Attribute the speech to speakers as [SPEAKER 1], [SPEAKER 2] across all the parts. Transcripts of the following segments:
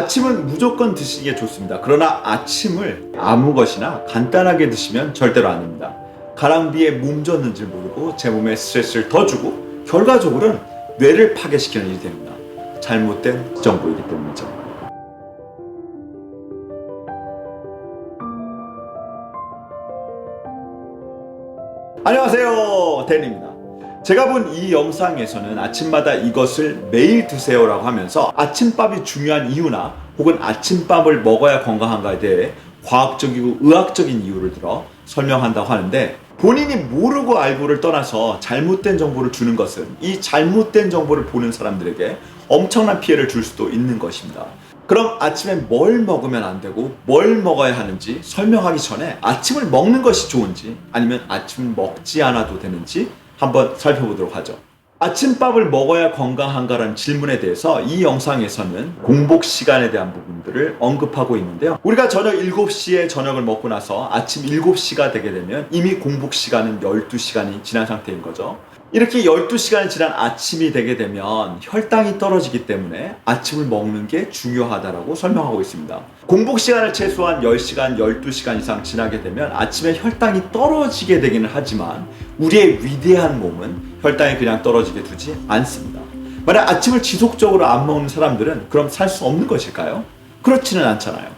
[SPEAKER 1] 아침은 무조건 드시는 게 좋습니다. 그러나 아침을 아무 것이나 간단하게 드시면 절대로 안 됩니다. 가랑비에 몸 젖는지 모르고 제 몸에 스트레스를 더 주고 결과적으로는 뇌를 파괴시키는 일이 됩니다. 잘못된 정보이기 때문이죠. 안녕하세요. 댄입니다. 제가 본 이 영상에서는 아침마다 이것을 매일 드세요라고 하면서 아침밥이 중요한 이유나 혹은 아침밥을 먹어야 건강한가에 대해 과학적이고 의학적인 이유를 들어 설명한다고 하는데 본인이 모르고 알고를 떠나서 잘못된 정보를 주는 것은 이 잘못된 정보를 보는 사람들에게 엄청난 피해를 줄 수도 있는 것입니다. 그럼 아침에 뭘 먹으면 안 되고 뭘 먹어야 하는지 설명하기 전에 아침을 먹는 것이 좋은지 아니면 아침을 먹지 않아도 되는지 한번 살펴보도록 하죠. 아침밥을 먹어야 건강한가라는 질문에 대해서 이 영상에서는 공복 시간에 대한 부분들을 언급하고 있는데요. 우리가 저녁 7시에 저녁을 먹고 나서 아침 7시가 되게 되면 이미 공복 시간은 12시간이 지난 상태인 거죠. 이렇게 12시간이 지난 아침이 되게 되면 혈당이 떨어지기 때문에 아침을 먹는 게 중요하다라고 설명하고 있습니다. 공복 시간을 최소한 10시간, 12시간 이상 지나게 되면 아침에 혈당이 떨어지게 되기는 하지만 우리의 위대한 몸은 혈당이 그냥 떨어지게 두지 않습니다. 만약 아침을 지속적으로 안 먹는 사람들은 그럼 살 수 없는 것일까요? 그렇지는 않잖아요.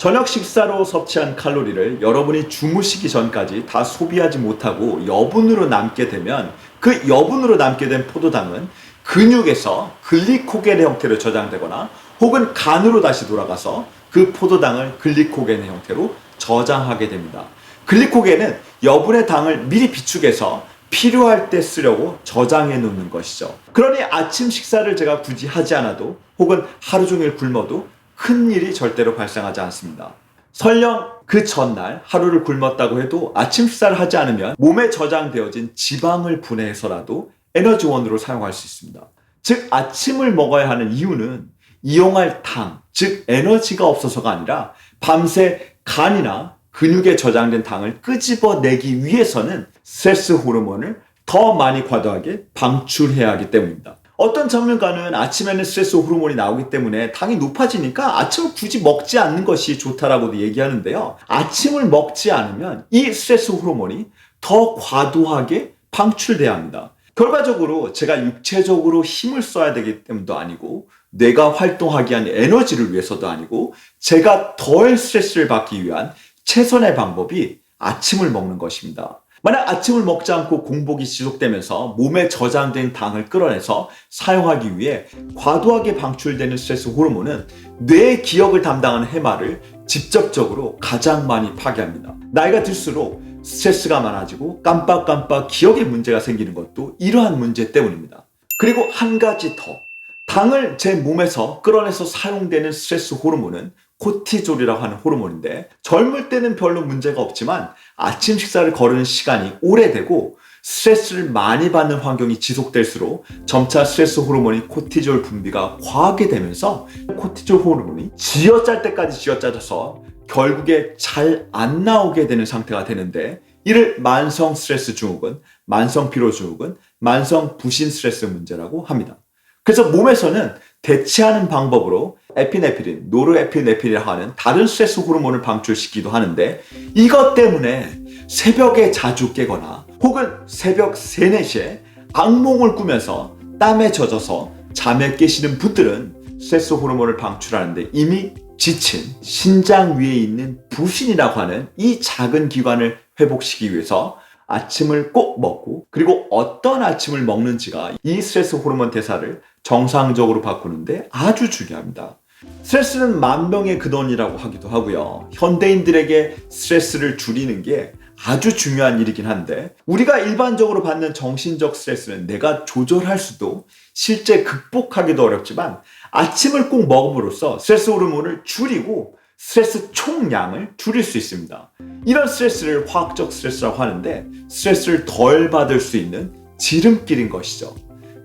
[SPEAKER 1] 저녁 식사로 섭취한 칼로리를 여러분이 주무시기 전까지 다 소비하지 못하고 여분으로 남게 되면 그 여분으로 남게 된 포도당은 근육에서 글리코겐의 형태로 저장되거나 혹은 간으로 다시 돌아가서 그 포도당을 글리코겐의 형태로 저장하게 됩니다. 글리코겐은 여분의 당을 미리 비축해서 필요할 때 쓰려고 저장해 놓는 것이죠. 그러니 아침 식사를 제가 굳이 하지 않아도 혹은 하루 종일 굶어도 큰 일이 절대로 발생하지 않습니다. 설령 그 전날 하루를 굶었다고 해도 아침 식사를 하지 않으면 몸에 저장되어진 지방을 분해해서라도 에너지원으로 사용할 수 있습니다. 즉 아침을 먹어야 하는 이유는 이용할 당, 즉 에너지가 없어서가 아니라 밤새 간이나 근육에 저장된 당을 끄집어내기 위해서는 스트레스 호르몬을 더 많이 과도하게 방출해야 하기 때문입니다. 어떤 전문가는 아침에는 스트레스 호르몬이 나오기 때문에 당이 높아지니까 아침을 굳이 먹지 않는 것이 좋다라고도 얘기하는데요. 아침을 먹지 않으면 이 스트레스 호르몬이 더 과도하게 방출돼야 합니다. 결과적으로 제가 육체적으로 힘을 써야 되기 때문도 아니고 뇌가 활동하기 위한 에너지를 위해서도 아니고 제가 덜 스트레스를 받기 위한 최선의 방법이 아침을 먹는 것입니다. 만약 아침을 먹지 않고 공복이 지속되면서 몸에 저장된 당을 끌어내서 사용하기 위해 과도하게 방출되는 스트레스 호르몬은 뇌의 기억을 담당하는 해마를 직접적으로 가장 많이 파괴합니다. 나이가 들수록 스트레스가 많아지고 깜빡깜빡 기억에 문제가 생기는 것도 이러한 문제 때문입니다. 그리고 한 가지 더. 당을 제 몸에서 끌어내서 사용되는 스트레스 호르몬은 코티졸이라고 하는 호르몬인데 젊을 때는 별로 문제가 없지만 아침 식사를 거르는 시간이 오래되고 스트레스를 많이 받는 환경이 지속될수록 점차 스트레스 호르몬이 코티졸 분비가 과하게 되면서 코티졸 호르몬이 쥐어짤 때까지 쥐어짜져서 결국에 잘 안 나오게 되는 상태가 되는데 이를 만성 스트레스 증후군, 만성 피로 증후군, 만성 부신 스트레스 문제라고 합니다. 그래서 몸에서는 대체하는 방법으로 에피네피린, 노르에피네피린이라고 하는 다른 스트레스 호르몬을 방출시키기도 하는데 이것 때문에 새벽에 자주 깨거나 혹은 새벽 3, 4시에 악몽을 꾸면서 땀에 젖어서 잠에 깨시는 분들은 스트레스 호르몬을 방출하는데 이미 지친 신장 위에 있는 부신이라고 하는 이 작은 기관을 회복시키기 위해서 아침을 꼭 먹고 그리고 어떤 아침을 먹는지가 이 스트레스 호르몬 대사를 정상적으로 바꾸는데 아주 중요합니다. 스트레스는 만병의 근원이라고 하기도 하고요. 현대인들에게 스트레스를 줄이는 게 아주 중요한 일이긴 한데 우리가 일반적으로 받는 정신적 스트레스는 내가 조절할 수도 실제 극복하기도 어렵지만 아침을 꼭 먹음으로써 스트레스 호르몬을 줄이고 스트레스 총량을 줄일 수 있습니다. 이런 스트레스를 화학적 스트레스라고 하는데 스트레스를 덜 받을 수 있는 지름길인 것이죠.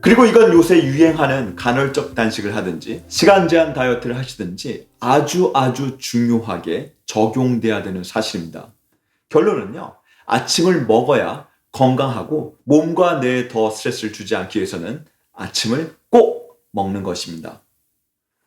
[SPEAKER 1] 그리고 이건 요새 유행하는 간헐적 단식을 하든지 시간 제한 다이어트를 하시든지 아주 아주 중요하게 적용돼야 되는 사실입니다. 결론은요. 아침을 먹어야 건강하고 몸과 뇌에 더 스트레스를 주지 않기 위해서는 아침을 꼭 먹는 것입니다.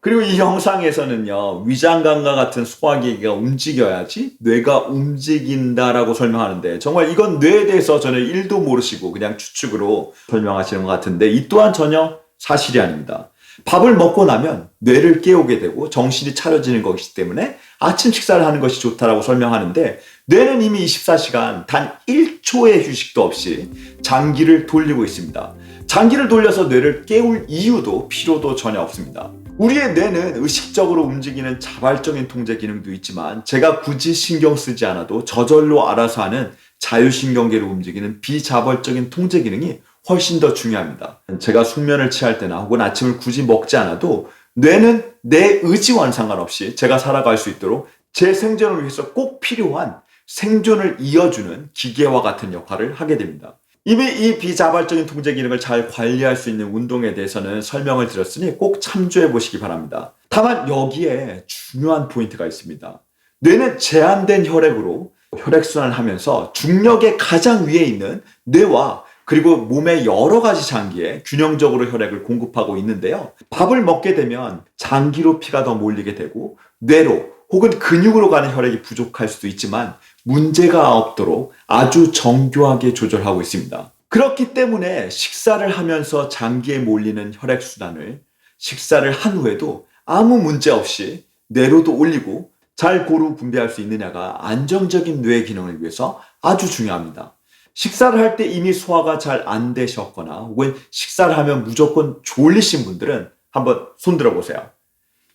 [SPEAKER 1] 그리고 이 영상에서는요, 위장관과 같은 소화기가 움직여야지 뇌가 움직인다라고 설명하는데, 정말 이건 뇌에 대해서 저는 1도 모르시고 그냥 추측으로 설명하시는 것 같은데, 이 또한 전혀 사실이 아닙니다. 밥을 먹고 나면 뇌를 깨우게 되고 정신이 차려지는 것이기 때문에 아침 식사를 하는 것이 좋다라고 설명하는데, 뇌는 이미 24시간 단 1초의 휴식도 없이 장기를 돌리고 있습니다. 장기를 돌려서 뇌를 깨울 이유도 필요도 전혀 없습니다. 우리의 뇌는 의식적으로 움직이는 자발적인 통제 기능도 있지만 제가 굳이 신경 쓰지 않아도 저절로 알아서 하는 자율신경계로 움직이는 비자발적인 통제 기능이 훨씬 더 중요합니다. 제가 숙면을 취할 때나 혹은 아침을 굳이 먹지 않아도 뇌는 내 의지와는 상관없이 제가 살아갈 수 있도록 제 생존을 위해서 꼭 필요한 생존을 이어주는 기계와 같은 역할을 하게 됩니다. 이미 이 비자발적인 통제 기능을 잘 관리할 수 있는 운동에 대해서는 설명을 드렸으니 꼭 참조해 보시기 바랍니다. 다만 여기에 중요한 포인트가 있습니다. 뇌는 제한된 혈액으로 혈액순환을 하면서 중력의 가장 위에 있는 뇌와 그리고 몸의 여러 가지 장기에 균형적으로 혈액을 공급하고 있는데요. 밥을 먹게 되면 장기로 피가 더 몰리게 되고 뇌로 혹은 근육으로 가는 혈액이 부족할 수도 있지만 문제가 없도록 아주 정교하게 조절하고 있습니다. 그렇기 때문에 식사를 하면서 장기에 몰리는 혈액순환을 식사를 한 후에도 아무 문제 없이 뇌로도 올리고 잘 고루 분배할 수 있느냐가 안정적인 뇌 기능을 위해서 아주 중요합니다. 식사를 할 때 이미 소화가 잘 안 되셨거나 혹은 식사를 하면 무조건 졸리신 분들은 한번 손들어 보세요.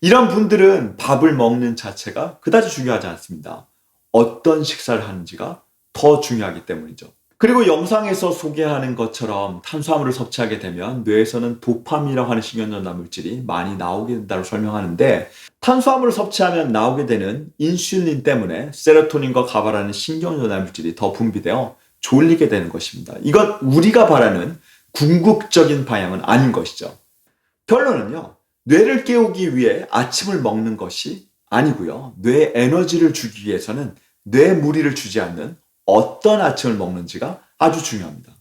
[SPEAKER 1] 이런 분들은 밥을 먹는 자체가 그다지 중요하지 않습니다. 어떤 식사를 하는지가 더 중요하기 때문이죠. 그리고 영상에서 소개하는 것처럼 탄수화물을 섭취하게 되면 뇌에서는 도파민이라고 하는 신경전달 물질이 많이 나오게 된다고 설명하는데 탄수화물을 섭취하면 나오게 되는 인슐린 때문에 세로토닌과 가바라는 신경전달 물질이 더 분비되어 졸리게 되는 것입니다. 이건 우리가 바라는 궁극적인 방향은 아닌 것이죠. 결론은요. 뇌를 깨우기 위해 아침을 먹는 것이 아니고요. 뇌에 에너지를 주기 위해서는 뇌 무리를 주지 않는 어떤 아침을 먹는지가 아주 중요합니다.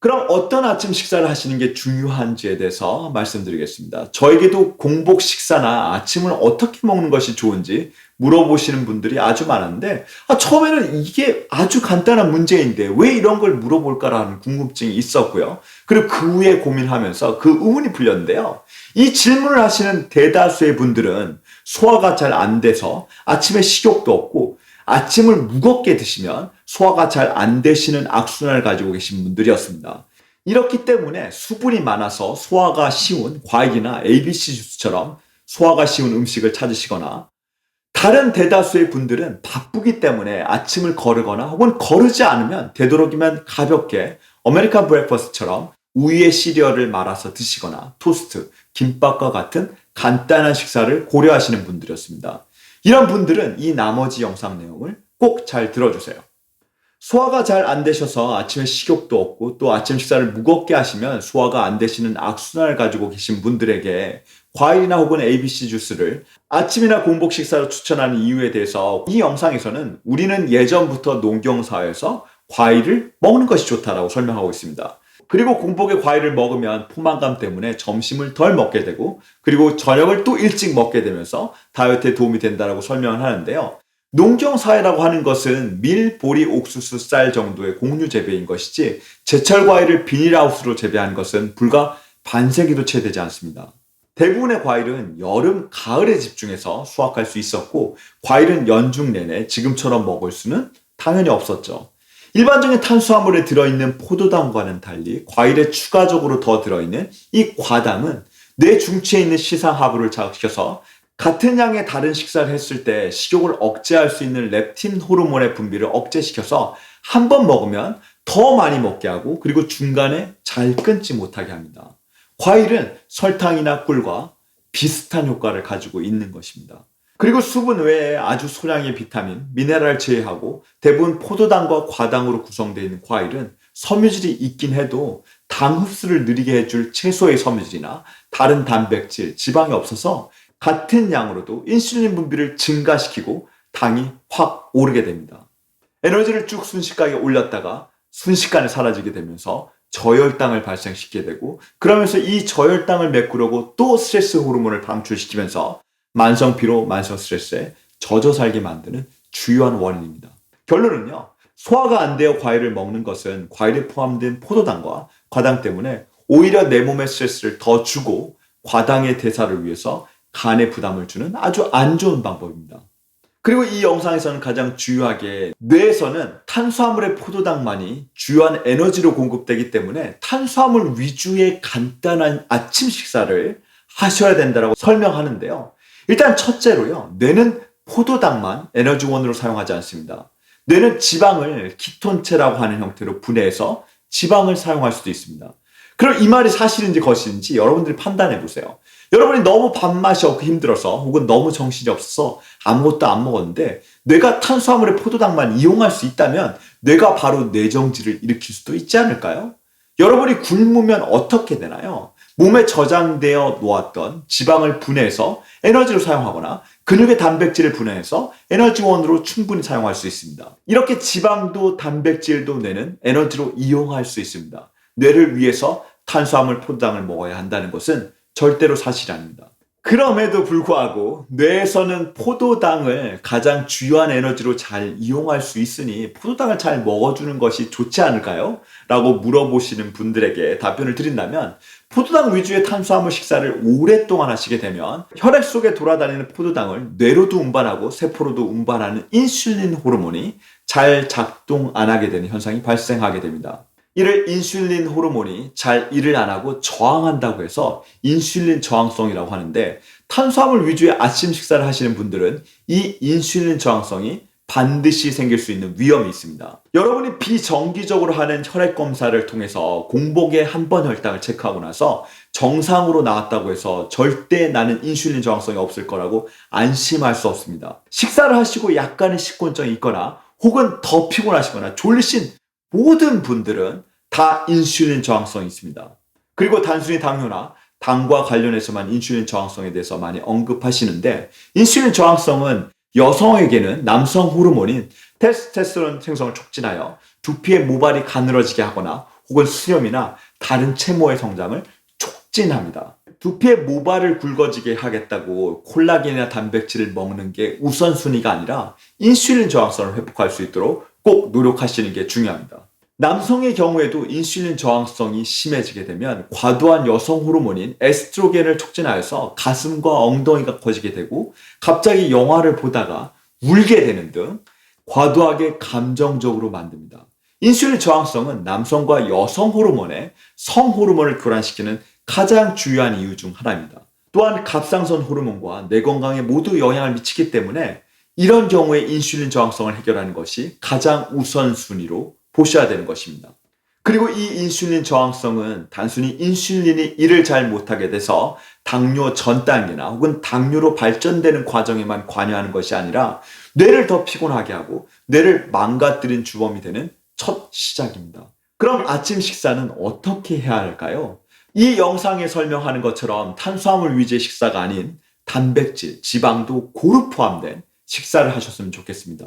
[SPEAKER 1] 그럼 어떤 아침 식사를 하시는 게 중요한지에 대해서 말씀드리겠습니다. 저에게도 공복 식사나 아침을 어떻게 먹는 것이 좋은지 물어보시는 분들이 아주 많았는데 아, 처음에는 이게 아주 간단한 문제인데 왜 이런 걸 물어볼까라는 궁금증이 있었고요. 그리고 그 후에 고민하면서 그 의문이 풀렸는데요. 이 질문을 하시는 대다수의 분들은 소화가 잘 안 돼서 아침에 식욕도 없고 아침을 무겁게 드시면 소화가 잘 안 되시는 악순환을 가지고 계신 분들이었습니다. 이렇기 때문에 수분이 많아서 소화가 쉬운 과일이나 ABC 주스처럼 소화가 쉬운 음식을 찾으시거나 다른 대다수의 분들은 바쁘기 때문에 아침을 거르거나 혹은 거르지 않으면 되도록이면 가볍게 아메리칸 브레이퍼스처럼 우유에 시리얼을 말아서 드시거나 토스트, 김밥과 같은 간단한 식사를 고려하시는 분들이었습니다. 이런 분들은 이 나머지 영상 내용을 꼭 잘 들어주세요. 소화가 잘 안 되셔서 아침에 식욕도 없고 또 아침 식사를 무겁게 하시면 소화가 안 되시는 악순환을 가지고 계신 분들에게 과일이나 혹은 ABC 주스를 아침이나 공복 식사로 추천하는 이유에 대해서 이 영상에서는 우리는 예전부터 농경사회에서 과일을 먹는 것이 좋다라고 설명하고 있습니다. 그리고 공복에 과일을 먹으면 포만감 때문에 점심을 덜 먹게 되고 그리고 저녁을 또 일찍 먹게 되면서 다이어트에 도움이 된다라고 설명을 하는데요. 농경 사회라고 하는 것은 밀, 보리, 옥수수, 쌀 정도의 공유 재배인 것이지 제철 과일을 비닐하우스로 재배한 것은 불과 반세기도 채 되지 않습니다. 대부분의 과일은 여름, 가을에 집중해서 수확할 수 있었고 과일은 연중 내내 지금처럼 먹을 수는 당연히 없었죠. 일반적인 탄수화물에 들어있는 포도당과는 달리 과일에 추가적으로 더 들어있는 이 과당은 뇌 중추에 있는 시상하부를 자극시켜서 같은 양의 다른 식사를 했을 때 식욕을 억제할 수 있는 렙틴 호르몬의 분비를 억제시켜서 한 번 먹으면 더 많이 먹게 하고 그리고 중간에 잘 끊지 못하게 합니다. 과일은 설탕이나 꿀과 비슷한 효과를 가지고 있는 것입니다. 그리고 수분 외에 아주 소량의 비타민, 미네랄 제외하고 대부분 포도당과 과당으로 구성되어 있는 과일은 섬유질이 있긴 해도 당 흡수를 느리게 해줄 채소의 섬유질이나 다른 단백질, 지방이 없어서 같은 양으로도 인슐린 분비를 증가시키고 당이 확 오르게 됩니다. 에너지를 쭉 순식간에 올렸다가 순식간에 사라지게 되면서 저혈당을 발생시키게 되고 그러면서 이 저혈당을 메꾸려고 또 스트레스 호르몬을 방출시키면서 만성 피로, 만성 스트레스에 젖어 살게 만드는 주요한 원인입니다. 결론은요. 소화가 안 되어 과일을 먹는 것은 과일에 포함된 포도당과 과당 때문에 오히려 내 몸에 스트레스를 더 주고 과당의 대사를 위해서 간에 부담을 주는 아주 안 좋은 방법입니다. 그리고 이 영상에서는 가장 중요하게 뇌에서는 탄수화물의 포도당만이 주요한 에너지로 공급되기 때문에 탄수화물 위주의 간단한 아침 식사를 하셔야 된다고 설명하는데요. 일단 첫째로요. 뇌는 포도당만 에너지원으로 사용하지 않습니다. 뇌는 지방을 키톤체라고 하는 형태로 분해해서 지방을 사용할 수도 있습니다. 그럼 이 말이 사실인지 거짓인지 여러분들이 판단해 보세요. 여러분이 너무 밥맛이 없고 힘들어서 혹은 너무 정신이 없어서 아무것도 안 먹었는데 뇌가 탄수화물의 포도당만 이용할 수 있다면 뇌가 바로 뇌정지를 일으킬 수도 있지 않을까요? 여러분이 굶으면 어떻게 되나요? 몸에 저장되어 놓았던 지방을 분해해서 에너지로 사용하거나 근육의 단백질을 분해해서 에너지원으로 충분히 사용할 수 있습니다. 이렇게 지방도 단백질도 뇌는 에너지로 이용할 수 있습니다. 뇌를 위해서 탄수화물 포도당을 먹어야 한다는 것은 절대로 사실이 아닙니다. 그럼에도 불구하고 뇌에서는 포도당을 가장 주요한 에너지로 잘 이용할 수 있으니 포도당을 잘 먹어주는 것이 좋지 않을까요? 라고 물어보시는 분들에게 답변을 드린다면 포도당 위주의 탄수화물 식사를 오랫동안 하시게 되면 혈액 속에 돌아다니는 포도당을 뇌로도 운반하고 세포로도 운반하는 인슐린 호르몬이 잘 작동 안 하게 되는 현상이 발생하게 됩니다. 이를 인슐린 호르몬이 잘 일을 안 하고 저항한다고 해서 인슐린 저항성이라고 하는데 탄수화물 위주의 아침 식사를 하시는 분들은 이 인슐린 저항성이 반드시 생길 수 있는 위험이 있습니다. 여러분이 비정기적으로 하는 혈액 검사를 통해서 공복에 한 번 혈당을 체크하고 나서 정상으로 나왔다고 해서 절대 나는 인슐린 저항성이 없을 거라고 안심할 수 없습니다. 식사를 하시고 약간의 식곤증이 있거나 혹은 더 피곤하시거나 졸리신 모든 분들은 다 인슐린 저항성이 있습니다. 그리고 단순히 당뇨나 당과 관련해서만 인슐린 저항성에 대해서 많이 언급하시는데 인슐린 저항성은 여성에게는 남성 호르몬인 테스테스테론 생성을 촉진하여 두피의 모발이 가늘어지게 하거나 혹은 수염이나 다른 채모의 성장을 촉진합니다. 두피의 모발을 굵어지게 하겠다고 콜라겐이나 단백질을 먹는 게 우선순위가 아니라 인슐린 저항성을 회복할 수 있도록 꼭 노력하시는 게 중요합니다. 남성의 경우에도 인슐린 저항성이 심해지게 되면 과도한 여성 호르몬인 에스트로겐을 촉진하여서 가슴과 엉덩이가 커지게 되고 갑자기 영화를 보다가 울게 되는 등 과도하게 감정적으로 만듭니다. 인슐린 저항성은 남성과 여성 호르몬의 성 호르몬을 교란시키는 가장 중요한 이유 중 하나입니다. 또한 갑상선 호르몬과 뇌 건강에 모두 영향을 미치기 때문에 이런 경우에 인슐린 저항성을 해결하는 것이 가장 우선순위로 보셔야 되는 것입니다. 그리고 이 인슐린 저항성은 단순히 인슐린이 일을 잘 못하게 돼서 당뇨 전 단계나 혹은 당뇨로 발전되는 과정에만 관여하는 것이 아니라 뇌를 더 피곤하게 하고 뇌를 망가뜨린 주범이 되는 첫 시작입니다. 그럼 아침 식사는 어떻게 해야 할까요? 이 영상에 설명하는 것처럼 탄수화물 위주의 식사가 아닌 단백질, 지방도 고루 포함된 식사를 하셨으면 좋겠습니다.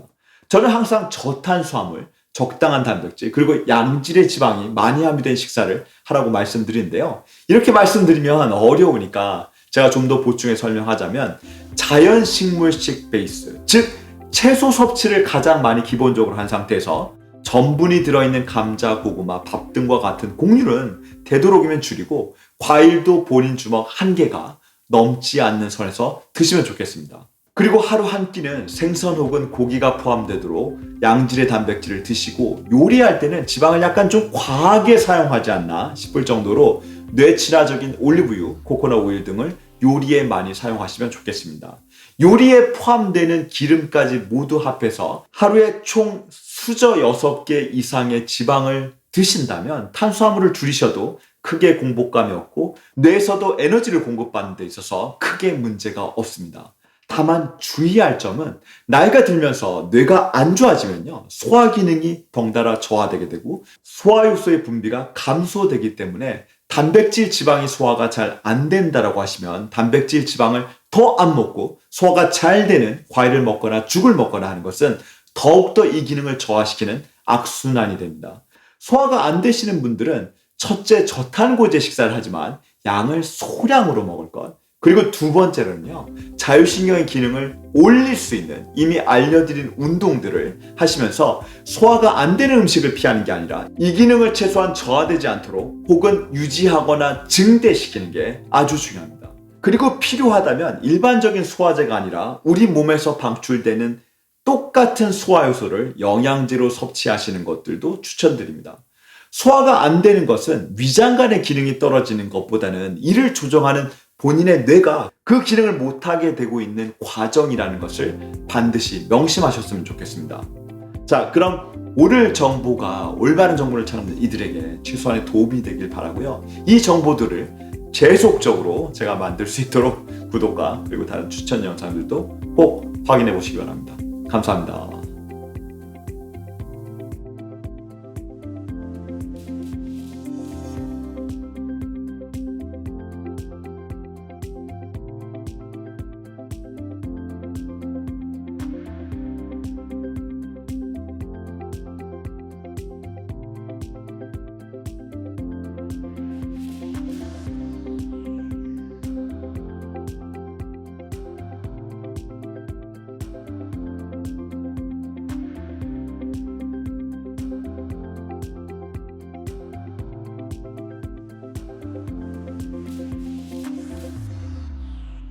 [SPEAKER 1] 저는 항상 저탄수화물, 적당한 단백질, 그리고 양질의 지방이 많이 함유된 식사를 하라고 말씀드리는데요. 이렇게 말씀드리면 어려우니까 제가 좀 더 보충해 설명하자면 자연 식물식 베이스, 즉 채소 섭취를 가장 많이 기본적으로 한 상태에서 전분이 들어있는 감자, 고구마, 밥 등과 같은 곡류는 되도록이면 줄이고 과일도 본인 주먹 한 개가 넘지 않는 선에서 드시면 좋겠습니다. 그리고 하루 한 끼는 생선 혹은 고기가 포함되도록 양질의 단백질을 드시고 요리할 때는 지방을 약간 좀 과하게 사용하지 않나 싶을 정도로 뇌친화적인 올리브유, 코코넛 오일 등을 요리에 많이 사용하시면 좋겠습니다. 요리에 포함되는 기름까지 모두 합해서 하루에 총 수저 6개 이상의 지방을 드신다면 탄수화물을 줄이셔도 크게 공복감이 없고 뇌에서도 에너지를 공급받는 데 있어서 크게 문제가 없습니다. 다만 주의할 점은 나이가 들면서 뇌가 안 좋아지면요 소화 기능이 덩달아 저하되게 되고 소화효소의 분비가 감소되기 때문에 단백질 지방이 소화가 잘 안 된다라고 하시면 단백질 지방을 더 안 먹고 소화가 잘 되는 과일을 먹거나 죽을 먹거나 하는 것은 더욱더 이 기능을 저하시키는 악순환이 됩니다. 소화가 안 되시는 분들은 첫째 저탄고제 식사를 하지만 양을 소량으로 먹을 것. 그리고 두 번째로는요, 자율신경의 기능을 올릴 수 있는 이미 알려드린 운동들을 하시면서 소화가 안 되는 음식을 피하는 게 아니라 이 기능을 최소한 저하되지 않도록 혹은 유지하거나 증대시키는 게 아주 중요합니다. 그리고 필요하다면 일반적인 소화제가 아니라 우리 몸에서 방출되는 똑같은 소화 요소를 영양제로 섭취하시는 것들도 추천드립니다. 소화가 안 되는 것은 위장관의 기능이 떨어지는 것보다는 이를 조정하는 본인의 뇌가 그 기능을 못하게 되고 있는 과정이라는 것을 반드시 명심하셨으면 좋겠습니다. 자, 그럼 오늘 정보가 올바른 정보를 찾는 이들에게 최소한의 도움이 되길 바라고요. 이 정보들을 계속적으로 제가 만들 수 있도록 구독과 그리고 다른 추천 영상들도 꼭 확인해 보시기 바랍니다. 감사합니다.